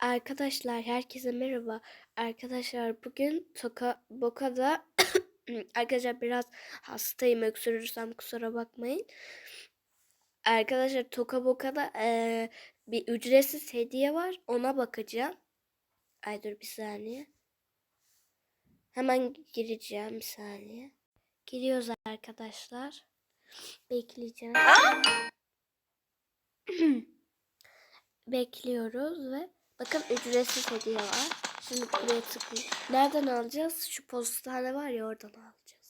Arkadaşlar herkese merhaba. Arkadaşlar bugün Toka Boka'da arkadaşlar biraz hastayım öksürürsem kusura bakmayın. Arkadaşlar Toka Boka'da eee, bir ücretsiz hediye var. Ona bakacağım. Ay dur bir saniye. Hemen gireceğim bir saniye. Giriyoruz arkadaşlar. Bekleyeceğim. Bekliyoruz ve bakın ücretsiz hediye var. Şimdi buraya tıklayayım. Nereden alacağız? Şu postane var ya oradan alacağız.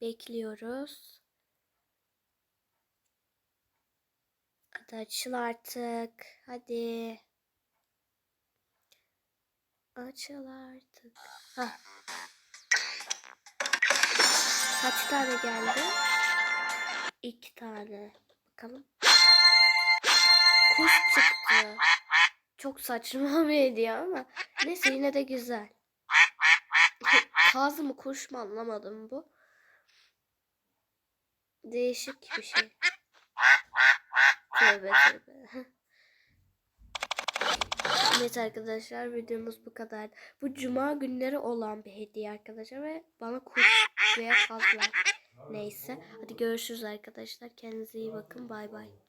Bekliyoruz. Hadi açıl artık. Hadi. Açıl artık. Hah. Kaç tane geldi? İki tane. Bakalım. Kuş çıktı. Çok saçma bir hediye ama. Neyse yine de güzel. Kaz mı kuş mu anlamadım bu. Değişik bir şey. Tövbe tövbe. Evet arkadaşlar videomuz bu kadar. Bu cuma günleri olan bir hediye arkadaşlar ve bana kuş veya ver. Neyse. Hadi görüşürüz arkadaşlar. Kendinize iyi bakın. Bay bay.